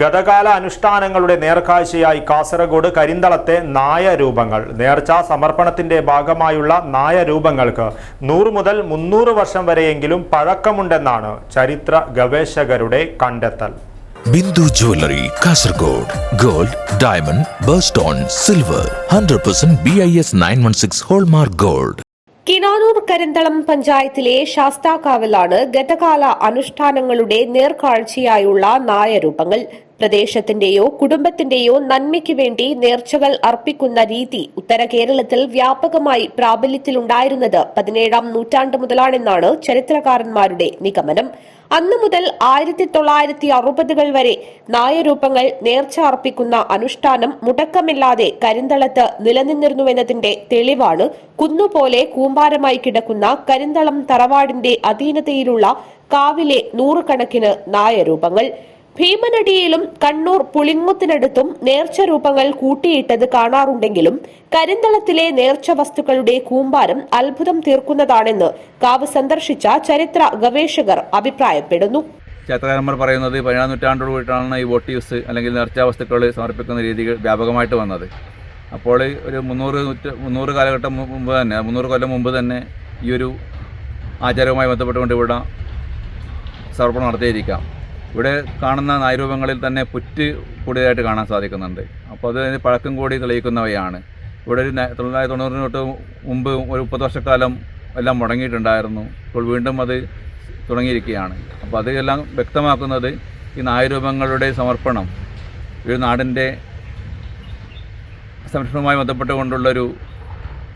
ഗതകാല അനുഷ്ഠാനങ്ങളുടെ നേർക്കാഴ്ചയായി കാസർഗോഡ് കരിന്തളത്തെ നായരൂപങ്ങൾ നേർച്ച സമർപ്പണത്തിന്റെ ഭാഗമായുള്ള നായരൂപങ്ങൾക്ക് നൂറ് മുതൽ മുന്നൂറ് വർഷം വരെയെങ്കിലും പഴക്കമുണ്ടെന്നാണ് ചരിത്ര ഗവേഷകരുടെ കണ്ടെത്തൽ. Bindu jewellery Kasargod. Gold diamond birthstone silver. Hundred percent B I S nine one six hallmark gold. Kinanur Karinthalam പഞ്ചായത്തിലെ ശാസ്താകാവിലാണ് ഗതകാല അനുഷ്ഠാനങ്ങളുടെ നേർക്കാഴ്ചയായുള്ള നായരൂപങ്ങൾ പ്രദേശത്തിന്റെയോ കുടുംബത്തിന്റെയോ നന്മയ്ക്ക് വേണ്ടി നേർച്ചകൾ അർപ്പിക്കുന്ന രീതി ഉത്തര കേരളത്തിൽ വ്യാപകമായി പ്രാബല്യത്തിലുണ്ടായിരുന്നത് പതിനേഴാം നൂറ്റാണ്ട് മുതലാണെന്നാണ് ചരിത്രകാരന്മാരുടെ നിഗമനം. അന്നു മുതൽ ആയിരത്തി തൊള്ളായിരത്തി അറുപതുകൾ വരെ നായരൂപങ്ങൾ നേർച്ച അർപ്പിക്കുന്ന അനുഷ്ഠാനം മുടക്കമില്ലാതെ കരിന്തളത്ത് നിലനിന്നിരുന്നുവെന്നതിന്റെ തെളിവാണ് കുന്നുപോലെ കൂമ്പാരമായി കിടക്കുന്ന കരിന്തളം തറവാടിന്റെ അധീനതയിലുള്ള കാവിലെ നൂറുകണക്കിന് നായരൂപങ്ങൾ. ഭീമനടിയിലും കണ്ണൂർ പുളിങ്ങുത്തിനടുത്തും നേർച്ച രൂപങ്ങൾ കൂട്ടിയിട്ടത് കാണാറുണ്ടെങ്കിലും കരിന്തളത്തിലെ നേർച്ച വസ്തുക്കളുടെ കൂമ്പാരം അത്ഭുതം തീർക്കുന്നതാണെന്ന് കാവ് സന്ദർശിച്ച ചരിത്ര ഗവേഷകർ അഭിപ്രായപ്പെടുന്നു. ചരിത്രകാരന്മാർ പറയുന്നത് പതിനേഴാം നൂറ്റാണ്ടോട് കൂടിയിട്ടാണ് ഈ വോട്ടീവ്സ് അല്ലെങ്കിൽ നേർച്ചാ വസ്തുക്കൾ സമർപ്പിക്കുന്ന രീതികൾ വ്യാപകമായിട്ട് വന്നത്. അപ്പോൾ ഒരു മുന്നൂറ് നൂറ്റ മുന്നൂറ് കാലഘട്ടം മുമ്പ് തന്നെ മുന്നൂറ് കൊല്ലം മുമ്പ് തന്നെ ഈ ഒരു ആചാരവുമായി ബന്ധപ്പെട്ടുകൊണ്ട് ഇവിടെ സമർപ്പണം നടത്തിയിരിക്കാം. ഇവിടെ കാണുന്ന നായരൂപങ്ങളിൽ തന്നെ പുറ്റ് കൂടുതലായിട്ട് കാണാൻ സാധിക്കുന്നുണ്ട്. അപ്പോൾ അത് പഴക്കം കൂടി തെളിയിക്കുന്നവയാണ്. ഇവിടെ ഒരു തൊള്ളായിരത്തി തൊണ്ണൂറിന് തൊട്ട് മുമ്പ് ഒരു മുപ്പത് വർഷക്കാലം എല്ലാം മുടങ്ങിയിട്ടുണ്ടായിരുന്നു. ഇപ്പോൾ വീണ്ടും അത് തുടങ്ങിയിരിക്കുകയാണ്. അപ്പോൾ അതെല്ലാം വ്യക്തമാക്കുന്നത് ഈ നായരൂപങ്ങളുടെ സമർപ്പണം ഒരു നാടിന്റെ സംരക്ഷണവുമായി ബന്ധപ്പെട്ടുകൊണ്ടുള്ളൊരു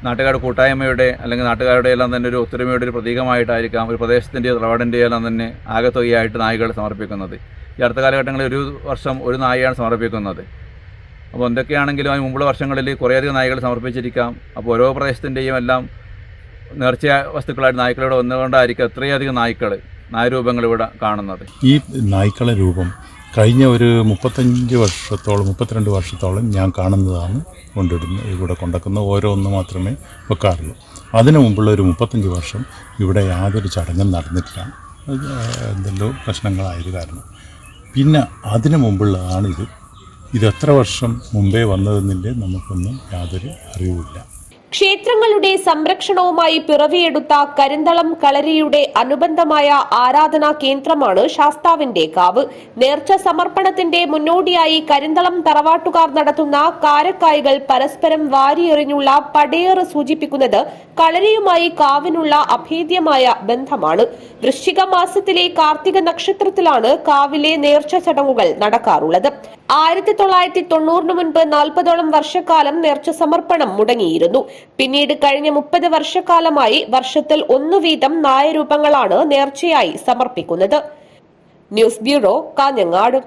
നാട്ടുകാരുടെ കൂട്ടായ്മയുടെ അല്ലെങ്കിൽ നാട്ടുകാരുടെ എല്ലാം തന്നെ ഒരു ഒത്തൊരുമയുടെ ഒരു പ്രതീകമായിട്ടായിരിക്കാം ഒരു പ്രദേശത്തിന്റെയോ തറവാടിന്റെയോ എല്ലാം തന്നെ ആകത്തുകയായിട്ട് നായികൾ സമർപ്പിക്കുന്നത്. ഈ അടുത്ത കാലഘട്ടങ്ങളിൽ ഒരു വർഷം ഒരു നായയാണ് സമർപ്പിക്കുന്നത്. അപ്പോൾ എന്തൊക്കെയാണെങ്കിലും അതിന് മുമ്പുള്ള വർഷങ്ങളിൽ കുറേയധികം നായികൾ സമർപ്പിച്ചിരിക്കാം. അപ്പോൾ ഓരോ പ്രദേശത്തിന്റെയും എല്ലാം നേർച്ച വസ്തുക്കളായിട്ട് നായ്ക്കളിവിടെ വന്നുകൊണ്ടായിരിക്കും അത്രയധികം നായ്ക്കൾ നായരൂപങ്ങൾ ഇവിടെ കാണുന്നത്. ഈ നായ്ക്കളെ രൂപം കഴിഞ്ഞ ഒരു മുപ്പത്തഞ്ച് വർഷത്തോളം മുപ്പത്തിരണ്ട് വർഷത്തോളം ഞാൻ കാണുന്നതാണ് കൊണ്ടിടുന്നത് ഇവിടെ കൊണ്ടുവക്കുന്ന ഓരോന്ന് മാത്രമേ വെക്കാറുള്ളൂ. അതിനു മുമ്പുള്ള ഒരു മുപ്പത്തഞ്ച് വർഷം ഇവിടെ യാതൊരു ചടങ്ങും നടന്നിട്ടില്ല. എന്തെല്ലോ പ്രശ്നങ്ങളായത് കാരണം. പിന്നെ അതിനു മുമ്പുള്ളതാണിത്. ഇത് എത്ര വർഷം മുമ്പേ വന്നതെന്നിന്റെ നമുക്കൊന്നും യാതൊരു അറിവുമില്ല. ക്ഷേത്രങ്ങളുടെ സംരക്ഷണവുമായി പിറവിയെടുത്ത കരിന്തളം കളരിയുടെ അനുബന്ധമായ ആരാധനാ കേന്ദ്രമാണ് ശാസ്താവിന്റെ കാവ്. നേർച്ച സമർപ്പണത്തിന്റെ മുന്നോടിയായി കരിന്തളം തറവാട്ടുകാർ നടത്തുന്ന കാരക്കായകൾ പരസ്പരം വാരിയെറിഞ്ഞുള്ള പടയേറ് സൂചിപ്പിക്കുന്നത് കളരിയുമായി കാവിനുള്ള അഭേദ്യമായ ബന്ധമാണ്. വൃശ്ചിക മാസത്തിലെ കാർത്തിക നക്ഷത്രത്തിലാണ് കാവിലെ നേർച്ച ചടങ്ങുകൾ നടക്കാറുള്ളത്. ആയിരത്തി തൊള്ളായിരത്തി തൊണ്ണൂറിന് മുൻപ് നാൽപ്പതോളം വർഷക്കാലം നേർച്ച സമർപ്പണം മുടങ്ങിയിരുന്നു. പിന്നീട് കഴിഞ്ഞ മുപ്പത് വർഷക്കാലമായി വർഷത്തിൽ ഒന്നു വീതം നായരൂപങ്ങളാണ് നേർച്ചയായി സമർപ്പിക്കുന്നത്. News bureau Kanhangad.